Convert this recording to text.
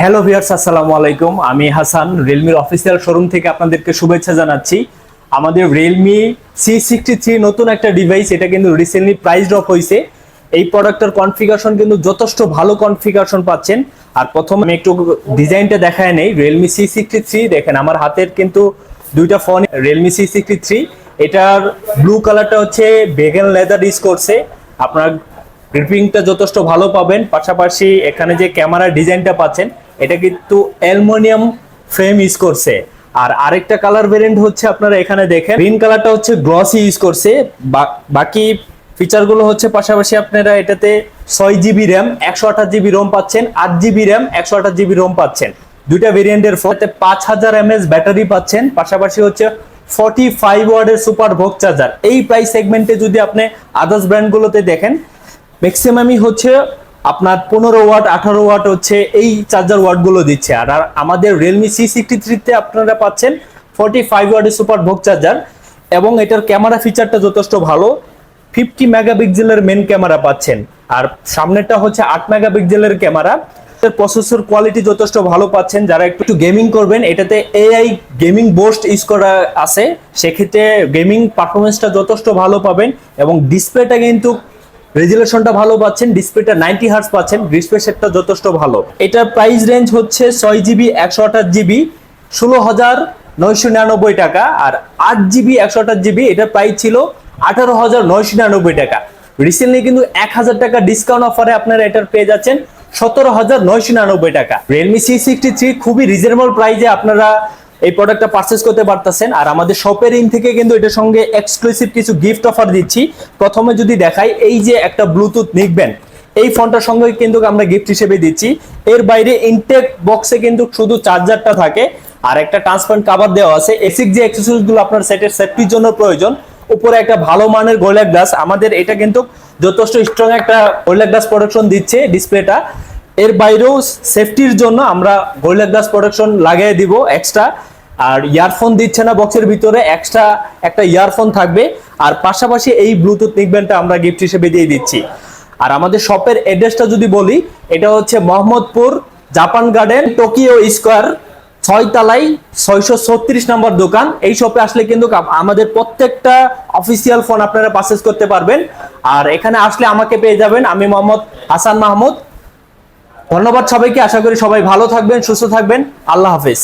Hello viewers আসসালামু আলাইকুম। আমি হাসান রিয়েলমির অফিসিয়াল শোরুম থেকে আপনাদেরকে শুভেচ্ছা জানাচ্ছি। আমাদের রিয়েলমি সি সিক্সটি থ্রি নতুন একটা ডিভাইস এটা কিন্তু রিসেন্টলি প্রাইস ড্রপ হয়েছে এই প্রোডাক্টের কনফিগারেশন কিন্তু যথেষ্ট ভালো কনফিগারেশন পাচ্ছেন। আর প্রথম আমি একটু ডিজাইনটা দেখায় নেই। রিয়েলমি সি সিক্সটি থ্রি দেখেন আমার হাতের কিন্তু দুইটা phone Realme C sixty three এটার ব্লু কালারটা হচ্ছে বেগেন লেদার ইউজ করছে। আপনার গ্রিপিংটা যথেষ্ট ভালো পাবেন। পাশাপাশি এখানে যে ক্যামেরার ডিজাইনটা পাচ্ছেন এটা কিন্তু অ্যালুমিনিয়াম ফ্রেম ইউজ করছে। আর আরেকটা কালার ভেরিয়েন্ট হচ্ছে আপনারা এখানে দেখেন। গ্রিন কালারটা হচ্ছে গ্লসি ইউজ করছে। বাকি ফিচারগুলো হচ্ছে পাশাপাশি আপনারা এটাতে ছয় জিবি র্যাম, একশো আঠাশ জিবি রোম পাচ্ছেন, আট জিবি র্যাম, একশো আঠাশ জিবি রোম পাচ্ছেন। দুইটা ভেরিয়েন্টের ফোনে পাঁচ হাজার এমএস ব্যাটারি পাচ্ছেন। পাশাপাশি হচ্ছে ফর্টি ফাইভ ওয়ার্ডের সুপার ভোগ চার্জার। এই প্রাইস সেগমেন্টে যদি আপনি আদার্স ব্র্যান্ডগুলোতে দেখেন ম্যাক্সিমামই হচ্ছে আপনার পনেরো ওয়াট, আঠারো ওয়াট হচ্ছে এই চার্জার ওয়াটগুলো দিচ্ছে। আর আর আমাদের রিয়েলমি সি সিক্সটি থ্রিতে আপনারা পাচ্ছেন ফর্টি ফাইভ ওয়াটের সুপার ভোগ চার্জার এবং এটার ক্যামেরা ফিচারটা যথেষ্ট ভালো। ফিফটি মেগাপিক্সেলের মেন ক্যামেরা পাচ্ছেন। আর সামনেরটা হচ্ছে আট মেগাপিক্সেলের ক্যামেরা প্রসেসর কোয়ালিটি যথেষ্ট ভালো পাচ্ছেন। যারা একটু গেমিং করবেন, এটাতে এআই গেমিং বোস্ট ইউজ করা আছে। সেক্ষেত্রে গেমিং পারফরমেন্সটা যথেষ্ট ভালো পাবেন এবং ডিসপ্লেটা কিন্তু রেজুলেশনটা ভালো পাচ্ছেন, ডিসপ্লেটা নাইনটি হার্স পাচ্ছেন, ডিসপ্লে সেটটা যথেষ্ট ভালো। এটার প্রাইস রেঞ্জ হচ্ছে ছয় জিবি, একশো আঠাশ জিবি, ষোলো হাজার নয়শো নিরানব্বই টাকা। আর আট জিবি, একশো আঠাশ জিবি এটার প্রাইস ছিল আঠারো হাজার নয়শো নিরানব্বই টাকা। রিসেন্টলি কিন্তু এক হাজার টাকা ডিসকাউন্ট অফারে আপনারা এটার পেয়ে যাচ্ছেন সতেরো হাজার নয়শো নিরানব্বই টাকা। রিয়েলমি সি সিক্সটি থ্রি খুবই রিজনেবল প্রাইসে আপনারা এই প্রোডাক্টটা পারচেস করতে পারতেছেন। আর আমাদের শপের ইন থেকে কিন্তু এটার সঙ্গে এক্সক্লুসিভ কিছু গিফট অফার দিচ্ছি। প্রথমে যদি দেখাই, এই যে একটা ব্লুটুথ নিকবেন এই ফোনটার সঙ্গে কিন্তু আমরা গিফট হিসেবে দিচ্ছি। এর বাইরে ইনটেক বক্সে কিন্তু শুধু চার্জারটা থাকে। আর একটা ট্রান্সপারেন্ট কাভার দেওয়া আছে। এসিক যে অ্যাক্সেসরিজগুলো আপনার সেটের সেফটির জন্য প্রয়োজন, উপরে একটা ভালো মানের গোল্ডের গ্লাস আমাদের এটা কিন্তু যথেষ্ট স্ট্রং একটা গোল্ডের গ্লাস প্রোডাকশন দিচ্ছে ডিসপ্লেটা এর বাইরেও সেফটির জন্য আমরা গোল্ডের গ্লাস প্রোডাকশন লাগিয়ে দিব এক্সট্রা আর ইয়ারফোন দিচ্ছে না বক্সের ভিতরে এক্সট্রা একটা ইয়ারফোন থাকবে। আর পাশাপাশি এই ব্লুটুথ নিকব্যান্ডটা আমরা গিফট হিসেবে দিয়ে দিচ্ছি। আর আমাদের শপের অ্যাড্রেসটা যদি বলি, এটা হচ্ছে Mohammadpur Japan garden Tokyo square ছয় তালাই ছয়শো ছত্রিশ নম্বর দোকান। এই শপে আসলে কিন্তু আমাদের প্রত্যেকটা অফিসিয়াল ফোন আপনারা পারচেস করতে পারবেন। আর এখানে আসলে আমাকে পেয়ে যাবেন আমি মোহাম্মদ হাসান মাহমুদ। ধন্যবাদ সবাইকে, আশা করি সবাই ভালো থাকবেন, সুস্থ থাকবেন। আল্লাহ হাফেজ।